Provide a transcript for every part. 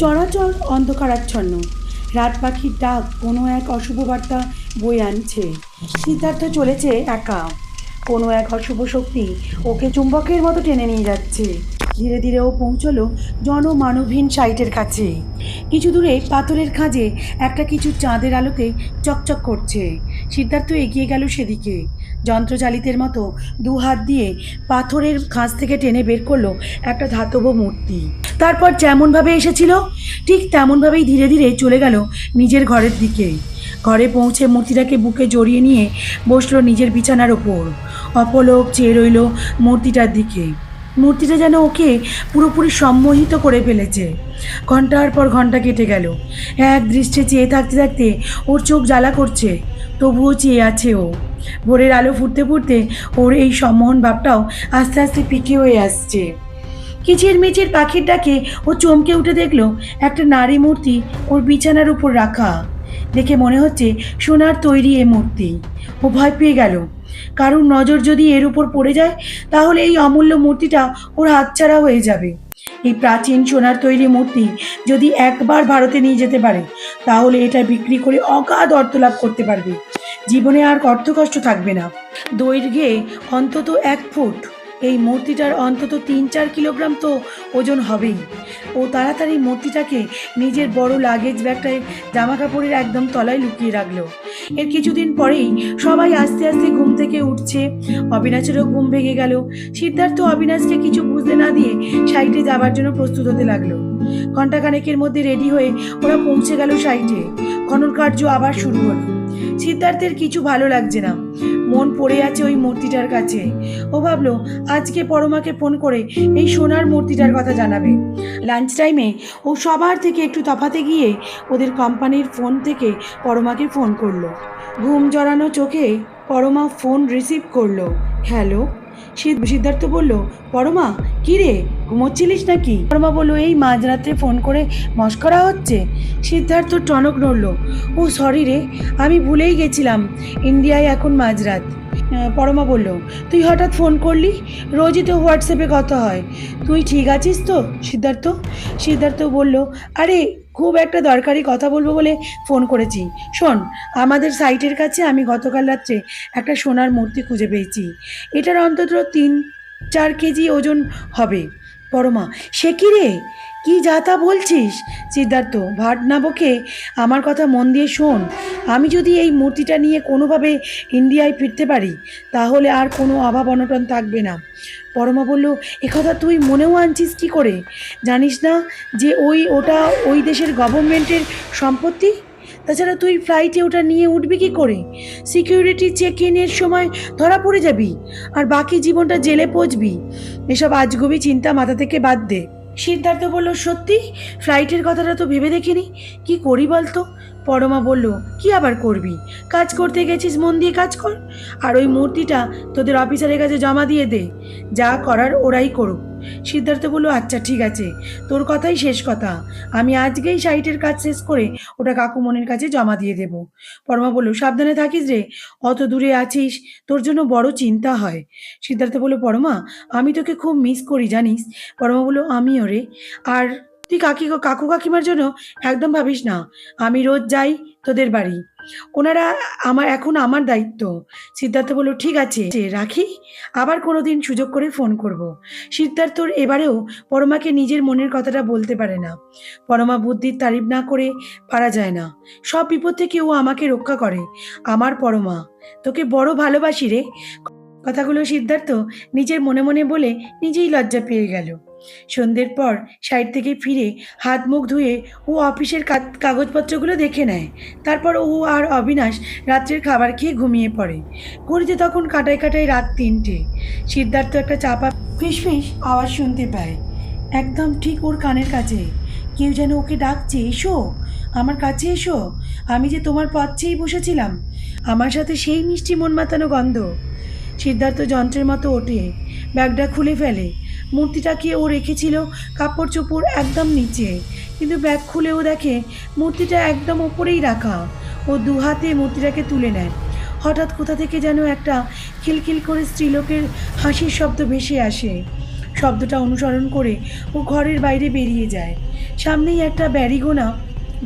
চরাচর অন্ধকারাচ্ছন্ন। রাত পাখির ডাক কোনো এক অশুভ বার্তা বয়ে আনছে। সিদ্ধার্থ চলেছে একা। কোনো এক অশুভ শক্তি ওকে চুম্বকের মতো টেনে নিয়ে যাচ্ছে। ধীরে ধীরে ও পৌঁছলো জনমানবহীন সাইটের কাছে। কিছু দূরে পাথরের খাঁজে একটা কিছু চাঁদের আলোতে চকচক করছে। সিদ্ধার্থ এগিয়ে গেল সেদিকে। যন্ত্রচালিতের মতো দু হাত দিয়ে পাথরের খাঁজ থেকে টেনে বের করল একটা ধাতব মূর্তি। তারপর যেমনভাবে এসেছিল, ঠিক তেমনভাবেই ধীরে ধীরে চলে গেল নিজের ঘরের দিকে। ঘরে পৌঁছে মূর্তিটাকে বুকে জড়িয়ে নিয়ে বসল নিজের বিছানার ওপর। অপলক চেয়ে রইল মূর্তিটার দিকে। মূর্তিটা যেন ওকে পুরোপুরি সম্মোহিত করে ফেলেছে। ঘণ্টার পর ঘণ্টা কেটে গেল। এক দৃষ্টে চেয়ে থাকতে থাকতে ওর চোখ জ্বালা করছে। তবুও চেয়ে আছে ও। ভোরের আলো ফুটতে ফুটতে ওর এই সম্মোহন ভাবটাও আস্তে আস্তে পিকে হয়ে আসছে। কিচির মিচির পাখির ডাকে ও চমকে উঠে দেখল একটা নারী মূর্তি ওর বিছানার উপর রাখা। দেখে মনে হচ্ছে সোনার তৈরি এ মূর্তি। ও ভয় পেয়ে গেল। কারুর নজর যদি এর উপর পড়ে যায়, তাহলে এই অমূল্য মূর্তিটা ওর হাতছাড়া হয়ে যাবে। এই প্রাচীন সোনার তৈরি মূর্তি যদি একবার ভারতে নিয়ে যেতে পারে, তাহলে এটা বিক্রি করে অগাধ অর্থ লাভ করতে পারবে। জীবনে আর অর্থকষ্ট থাকবে না। দৈর্ঘ্যে অন্তত এক ফুট। এই মূর্তিটার অন্তত তিন চার কিলোগ্রাম তো ওজন হবেই। ও তাড়াতাড়ি মূর্তিটাকে নিজের বড় লাগেজ ব্যাগটায় জামা কাপড়ের একদম তলায় লুকিয়ে রাখল। এর কিছুদিন পরেই সবাই আস্তে আস্তে ঘুম থেকে উঠছে। অবিনাশেরও ঘুম ভেঙে গেল। সিদ্ধার্থ অবিনাশকে কিছু বুঝতে না দিয়ে সাইডে যাবার জন্য প্রস্তুত হতে লাগল। ঘণ্টাখানেকের মধ্যে রেডি হয়ে ওরা পৌঁছে গেল সাইটে। খনন কার্য আবার শুরু হলো। সিদ্ধার্থের কিছু ভালো লাগছে না। মন পড়ে আছে ওই মূর্তিটার কাছে। ও ভাবলো, আজকে পরমাকে ফোন করে এই সোনার মূর্তিটার কথা জানাবে। লাঞ্চ টাইমে ও সবার থেকে একটু তফাতে গিয়ে ওদের কোম্পানির ফোন থেকে পরমাকে ফোন করল। ঘুম জড়ানো চোখে পরমা ফোন রিসিভ করল। হ্যালো? সিদ- সিদ্ধার্থ বলল, পরমা, কি রে, ঘুমোচ্ছিলিস নাকি? পরমা বলল, এই মাঝরাতে ফোন করে মস্করা হচ্ছে? সিদ্ধার্থ টনক নড়ল, ও, সরি রে, আমি ভুলেই গেছিলাম, ইন্ডিয়ায় এখন মাঝরাত। পরমা বলল, তুই হঠাৎ ফোন করলি? রোজই তো হোয়াটসঅ্যাপে কথা হয়। তুই ঠিক আছিস তো, সিদ্ধার্থ? সিদ্ধার্থ বলল, আরে খুব একটা দরকারি কথা বলব বলে ফোন করেছি। শোন, আমাদের সাইটের কাছে আমি গতকাল রাত্রে একটা সোনার মূর্তি খুঁজে পেয়েছি। এটার অন্তত তিন চার কেজি ওজন হবে। পরমা, সে কি রে? কি যা তা বলছিস? সিদ্ধার্থ ভাট না বকে আমার কথা মন দিয়ে শোন। আমি যদি এই মূর্তিটা নিয়ে কোনোভাবে ইন্ডিয়ায় ফিরতে পারি, তাহলে আর কোনো অভাব অনটন থাকবে না। পরমা বলল একথা তুই মনেও আনছিস কি করে? জানিস না যে ওই ওটা ওই দেশের গভর্নমেন্টের সম্পত্তি? তাছাড়া তুই ফ্লাইটে ওটা নিয়ে উঠবি কি করে? সিকিউরিটি চেক ইনের সময় ধরা পড়ে যাবি, আর বাকি জীবনটা জেলে পচবি। এসব আজগুবি চিন্তা মাথা থেকে বাদ দে। সিদ্ধার্থ বলল, সত্যি? ফ্লাইটের কথাটা তো ভেবে দেখিনি। কি করি বলতো? পরমা বলল, কি আবার করবি? কাজ করতে গেছিস, মন দিয়ে কাজ কর। আর ওই মূর্তিটা তোদের অফিসারের কাছে জমা দিয়ে দে। যা করার ওরাই করুক। সিদ্ধার্থ বলল আচ্ছা ঠিক আছে। তোর কথাই শেষ কথা। আমি আজকেই সাইটের কাজ শেষ করে ওটা কাকুমনের কাছে জমা দিয়ে দেব। পরমা বলল, সাবধানে থাকিস রে। অত দূরে আছিস, তোর জন্য বড় চিন্তা হয়। সিদ্ধার্থ বলল, পরমা, আমি তোকে খুব মিস করি, জানিস? পরমা বলল, আমিও রে। আর তুই কাকি কাকু কাকিমার জন্য একদম ভাবিস না। আমি রোজ যাই তোদের বাড়ি। ওনারা আমার, এখন আমার দায়িত্ব। সিদ্ধার্থ বলল, ঠিক আছে, রাখি। আবার কোনো দিন সুযোগ করে ফোন করব। সিদ্ধার্থর এবারেও পরমাকে নিজের মনের কথাটা বলতে পারে না। পরমা বুদ্ধির তারিফ না করে পারা যায় না। সব বিপদ থেকে ও আমাকে রক্ষা করে, আমার পরমা। তোকে বড় ভালোবাসি রে। কথাগুলো সিদ্ধার্থ নিজের মনে মনে বলে নিজেই লজ্জা পেয়ে গেল। সন্ধ্যের পর সাইড থেকে ফিরে হাত মুখ ধুয়ে ও অফিসের কাগজপত্রগুলো দেখে নেয়। তারপর ও আর অবিনাশ রাত্রের খাবার খেয়ে ঘুমিয়ে পড়ে। ঘড়িতে তখন কাটায় কাটায় রাত তিনটে। সিদ্ধার্থ একটা চাপা ফিসফিস আওয়াজ শুনতে পায়। একদম ঠিক ওর কানের কাছে। কেউ যেন ওকে ডাকছে, এসো, আমার কাছে এসো। আমি যে তোমার পথেই বসেছিলাম। আমার সাথে সেই মিষ্টি মন মাতানো গন্ধ। সিদ্ধার্থ যন্ত্রের মতো ওঠে। ব্যাগটা খুলে ফেলে। মূর্তিটাকে ও রেখেছিল? কাপড় চোপড় একদম নিচে। কিন্তু ব্যাগ খুলেও দেখে মূর্তিটা একদম ওপরেই রাখা। ও দু হাতে মূর্তিটাকে তুলে নেয়। হঠাৎ কোথা থেকে যেন একটা খিলখিল করে স্ত্রীলোকের হাসির শব্দ ভেসে আসে। শব্দটা অনুসরণ করে ও ঘরের বাইরে বেরিয়ে যায়। সামনেই একটা ব্যারিগোনা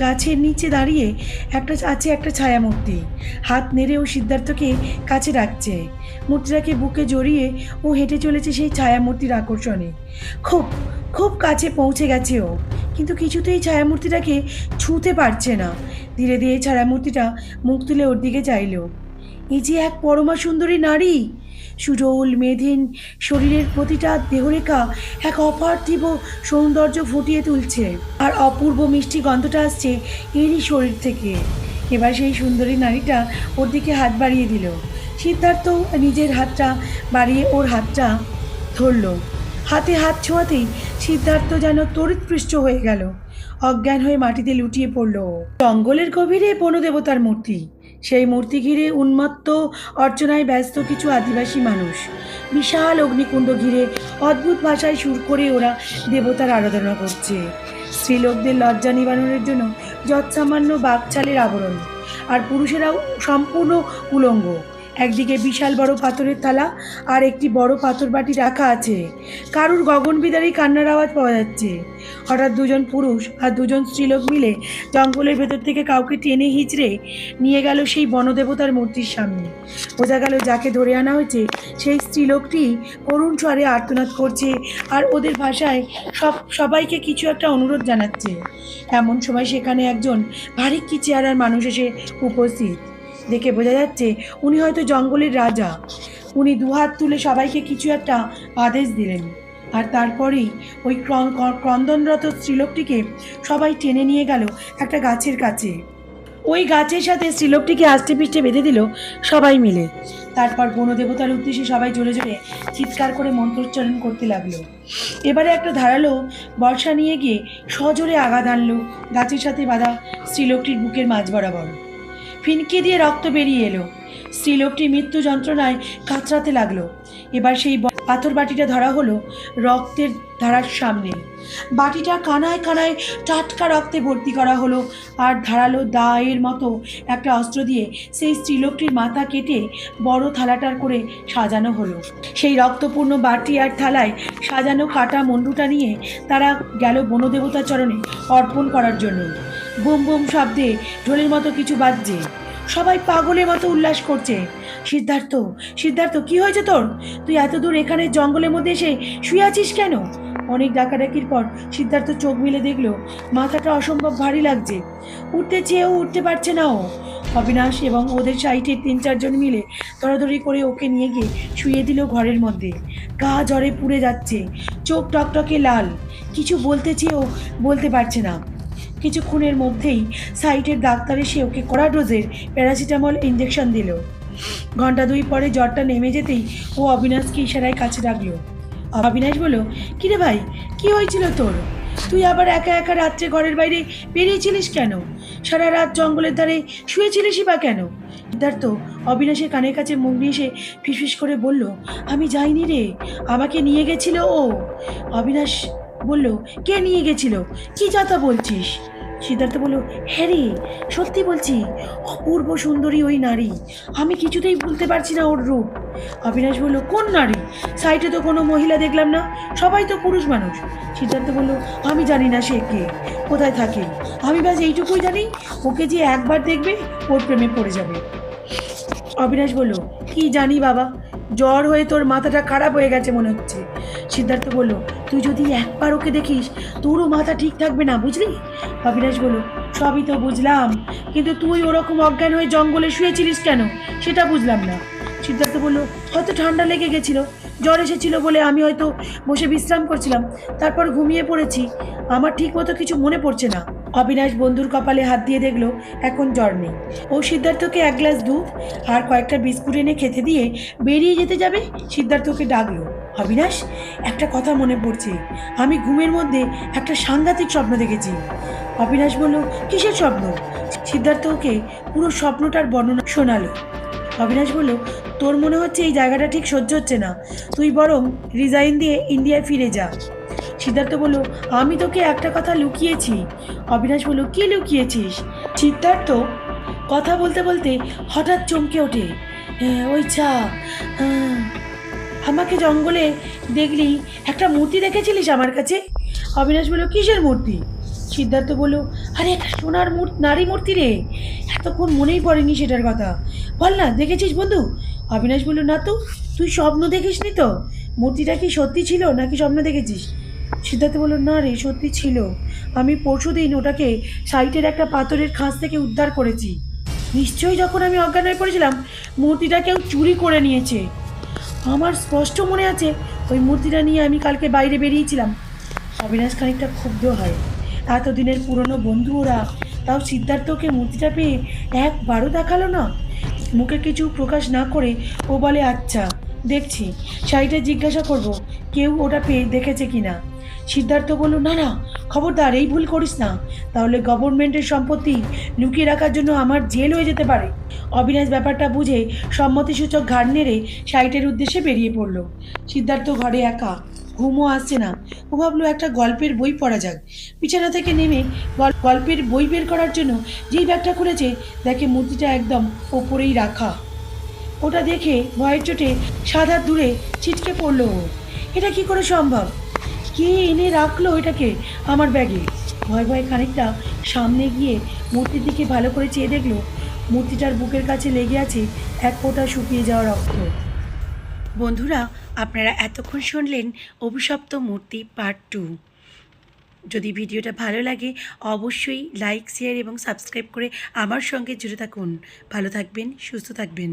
গাছের নিচে দাঁড়িয়ে একটা আছে একটা ছায়ামূর্তি। হাত নেড়ে ও সিদ্ধার্থকে কাছে রাখছে। মূর্তিটাকে বুকে জড়িয়ে ও হেঁটে চলেছে সেই ছায়ামূর্তির আকর্ষণে। খুব খুব কাছে পৌঁছে গেছে ও। কিন্তু কিছুতেই ছায়ামূর্তিটাকে ছুঁতে পারছে না। ধীরে ধীরে ছায়ামূর্তিটা মুখ তুলে ওর দিকে চাইল। এই যে এক পরমা সুন্দরী নারী! সুডৌল মেধিন শরীরের প্রতিটা দেহরেখা এক অপার্থিব সৌন্দর্য ফুটিয়ে তুলছে। আর অপূর্ব মিষ্টি গন্ধটা আসছে এরই শরীর থেকে। এবার সেই সুন্দরী নারীটা ওর দিকে হাত বাড়িয়ে দিল। সিদ্ধার্থ নিজের হাতটা বাড়িয়ে ওর হাতটা ধরলো। হাতে হাত ছোঁয়াতেই সিদ্ধার্থ যেন তড়িৎপৃষ্ট হয়ে গেল। অজ্ঞান হয়ে মাটিতে লুটিয়ে পড়ল। জঙ্গলের গভীরে বনদেবতার মূর্তি। সেই মূর্তি ঘিরে উন্মত্ত, অর্চনায় ব্যস্ত কিছু আদিবাসী মানুষ। বিশাল অগ্নিকুণ্ড ঘিরে অদ্ভুত ভাষায় সুর করে ওরা দেবতার আরাধনা করছে। স্ত্রীলোকদের লজ্জা নিবারণের জন্য যৎসামান্য বাঘছালের আবরণ। আর পুরুষেরাও সম্পূর্ণ উলঙ্গ। একদিকে বিশাল বড় পাথরের থালা আর একটি বড় পাথর বাটি রাখা আছে। কারুর গগন বিদারী কান্নার আওয়াজ পাওয়া যাচ্ছে। হঠাৎ দুজন পুরুষ আর দুজন স্ত্রীলোক মিলে জঙ্গলের ভেতর থেকে কাউকে টেনে হিচড়ে নিয়ে গেল সেই বনদেবতার মূর্তির সামনে। বোঝা গেল যাকে ধরে আনা হয়েছে সেই স্ত্রীলোকটি করুণ স্বরে আর্তনাদ করছে আর ওদের ভাষায় সব, সবাইকে কিছু একটা অনুরোধ জানাচ্ছে। এমন সময় সেখানে একজন ভারী কি চেহারার মানুষ এসে উপস্থিত। দেখে বোঝা যাচ্ছে উনি হয়তো জঙ্গলের রাজা। উনি দুহাত তুলে সবাইকে কিছু একটা আদেশ দিলেন। আর তারপরেই ওই ক্র- ক্র- ক্রন্দনরত স্ত্রীলোকটিকে সবাই টেনে নিয়ে গেল একটা গাছের কাছে। ওই গাছের সাথে স্ত্রীলোকটিকে আষ্টে পিষ্টে বেঁধে দিল সবাই মিলে। তারপর বনদেবতার উদ্দেশ্যে সবাই জোরে জোরে চিৎকার করে মন্ত্রোচ্চারণ করতে লাগল। এবারে একটা ধারালো বর্ষা নিয়ে গিয়ে সজোরে আঘাত আনলো গাছের সাথে বাঁধা স্ত্রীলোকটির বুকের মাঝ বরাবর। ফিনকে দিয়ে রক্ত বেরিয়ে এলো। স্ত্রীলোকটি মৃত্যু যন্ত্রণায় কাতরাতে লাগল। এবার সেই পাথর বাটিটা ধরা হলো রক্তের ধারার সামনে। বাটিটা কানায় কানায় টাটকা রক্তে ভর্তি করা হলো আর ধারালো দায়ের মতো একটা অস্ত্র দিয়ে সেই স্ত্রীলোকটির মাথা কেটে বড় থালাটার করে সাজানো হলো। সেই রক্তপূর্ণ বাটি আর থালায় সাজানো কাটা মন্ডুটা নিয়ে তারা গেল বনদেবতার চরণে অর্পণ করার জন্য। বুম বুম শব্দে ঢোলের মতো কিছু বাজছে। সবাই পাগলের মতো উল্লাস করছে। সিদ্ধার্থ সিদ্ধার্থ, কি হয়েছে তোর? তুই এত দূর এখানে জঙ্গলের মধ্যে এসে শুয়ে আছিস কেন? অনেক ডাকাডাকির পর সিদ্ধার্থ চোখ মিলে দেখল, মাথাটা অসম্ভব ভারী লাগছে। উঠতে চেয়েও উঠতে পারছে না ও। অবিনাশ এবং ওদের সাইডে তিন চারজন মিলে দৌড়াদৌড়ি করে ওকে নিয়ে গিয়ে শুয়ে দিল ঘরের মধ্যে। গা জ্বরে পুড়ে যাচ্ছে। চোখ টকটকে লাল। কিছু বলতে চেয়েও বলতে পারছে না। কিছুক্ষণের মধ্যেই সাইটের ডাক্তার এসে ওকে কড়া ডোজের প্যারাসিটামল ইঞ্জেকশন দিল। ঘণ্টা দুই পরে জ্বরটা নেমে যেতেই ও অবিনাশকে ইশারায় কাছে রাখল অবিনাশ বলল, কিরে ভাই, কি হয়েছিল তোর? তুই আবার একা একা রাত্রে ঘরের বাইরে বেরিয়েছিলিস কেন? সারা রাত জঙ্গলের ধারে শুয়েছিলিসই বা কেন? সিদ্ধার্থ অবিনাশের কানের কাছে মুখ নিয়ে এসে ফিসফিস করে বলল, আমি যাইনি রে, আমাকে নিয়ে গেছিল ও। অবিনাশ বলল, কে নিয়ে গেছিল? কি যাতা বলছিস? সিদ্ধার্থ বলল হ্যাঁ রে, সত্যি বলছি, অপূর্ব সুন্দরী ওই নারী। আমি কিছুতেই ভুলতে পারছি না ওর রূপ। অবিনাশ বলল, কোন নারী? সাইটে তো কোনো মহিলা দেখলাম না, সবাই তো পুরুষ মানুষ। সিদ্ধার্থ বলল, আমি জানি না সে কে, কোথায় থাকে। আমি ব্যাস এইটুকুই জানি, ওকে যে একবার দেখবে, ওর প্রেমে পড়ে যাবে। অবিনাশ বলল, কি জানি বাবা, জ্বর হয়ে তোর মাথাটা খারাপ হয়ে গেছে মনে হচ্ছে। সিদ্ধার্থ বলল তুই যদি একবার ওকে দেখিস, তোরও মাথা ঠিক থাকবে না, বুঝলি? অবিনাশ বলল, সবই তো বুঝলাম, কিন্তু তুই ওরকম অজ্ঞান হয়ে জঙ্গলে শুয়েছিলিস কেন? সেটা বুঝলাম না। সিদ্ধার্থ বলল, হয়তো ঠান্ডা লেগে গেছিল, জ্বর এসেছিল বলে আমি হয়তো বসে বিশ্রাম করছিলাম, তারপর ঘুমিয়ে পড়েছি, আমার ঠিক মতো কিছু মনে পড়ছে না। অবিনাশ বন্ধুর কপালে হাত দিয়ে দেখল, এখন জ্বর নেই। ও সিদ্ধার্থকে এক গ্লাস দুধ আর কয়েকটা বিস্কুট এনে খেতে দিয়ে বেরিয়ে যেতে যাবে? সিদ্ধার্থকে ডাকলো। অবিনাশ একটা কথা মনে পড়ছে। আমি ঘুমের মধ্যে একটা সাংঘাতিক স্বপ্ন দেখেছি। অবিনাশ বলল কিসের স্বপ্ন? সিদ্ধার্থ ওকে পুরো স্বপ্নটার বর্ণনা শোনালো। অবিনাশ বলল তোর মনে হচ্ছে এই জায়গাটা ঠিক সহ্য হচ্ছে না। তুই বরং রিজাইন দিয়ে ইন্ডিয়ায় ফিরে যা। সিদ্ধার্থ বলল আমি তোকে একটা কথা লুকিয়েছি। অবিনাশ বলল কি লুকিয়েছিস? সিদ্ধার্থ কথা বলতে বলতে হঠাৎ চমকে ওঠে। "হ্যাঁ, ওই চা আহ।" আমাকে জঙ্গলে দেখলি, একটা মূর্তি দেখেছিলিস আমার কাছে? অবিনাশ বলল, কিসের মূর্তি? সিদ্ধার্থ বলল, আরে একটা সোনার মূর্তি নারী মূর্তি রে। এতক্ষণ মনেই পড়েনি সেটার কথা। বল না, দেখেছিস বন্ধু? অবিনাশ বলল, না তো, তুই স্বপ্ন দেখিসনি তো? মূর্তিটা কি সত্যি ছিল নাকি স্বপ্ন দেখেছিস? সিদ্ধার্থ বলল, না রে, সত্যি ছিল। আমি পরশুদিন ওটাকে সাইটের একটা পাথরের খাঁজ থেকে উদ্ধার করেছি। নিশ্চয়ই যখন আমি অজ্ঞান হয়ে পড়েছিলাম, মূর্তিটা কেউ চুরি করে নিয়েছে। আমার স্পষ্ট মনে আছে, ওই মূর্তিটা নিয়ে আমি কালকে বাইরে বেরিয়েছিলাম। অবিনাশ খানিকটা ক্ষুব্ধ হয়। এতদিনের পুরনো বন্ধু ওরা তাও সিদ্ধার্থকে মূর্তিটা পেয়ে একবারও দেখাল না। মুখে কিছু প্রকাশ না করে ও বলে আচ্ছা দেখছি। শাড়িটা জিজ্ঞাসা করব, কেউ ওটা পেয়ে দেখেছে কি না সিদ্ধার্থ বলল, না না, খবরদার, এই ভুল করিস না। তাহলে গভর্নমেন্টের সম্পত্তি লুকিয়ে রাখার জন্য আমার জেল হয়ে যেতে পারে। অবিনাশ ব্যাপারটা বুঝে সম্মতিসূচক ঘাড় নেড়ে সাইটের উদ্দেশ্যে বেরিয়ে পড়ল। সিদ্ধার্থ ঘরে একা, ঘুমও আসছে না। ও ভাবলো, একটা গল্পের বই পড়া যাক। বিছানা থেকে নেমে গল- গল্পের বই বের করার জন্য যেই ব্যাগটা খুলেছে, দেখে মূর্তিটা একদম ওপরেই রাখা। ওটা দেখে ভয়ের চোটে সাদা দূরে ছিটকে পড়ল ও। এটা কি করে সম্ভব? কে এনে রাখল এটাকে আমার ব্যাগে? ভয় ভয় খানিকটা সামনে গিয়ে মূর্তির দিকে ভালো করে চেয়ে দেখল, মূর্তিটার বুকের কাছে লেগে আছে এক ফোঁটা শুকিয়ে যাওয়া রক্ত। বন্ধুরা, আপনারা এতক্ষণ শুনলেন অভিশপ্ত মূর্তি পার্ট টু। যদি ভিডিওটা ভালো লাগে, অবশ্যই লাইক, শেয়ার এবং সাবস্ক্রাইব করে আমার সঙ্গে জুড়ে থাকুন। ভালো থাকবেন, সুস্থ থাকবেন।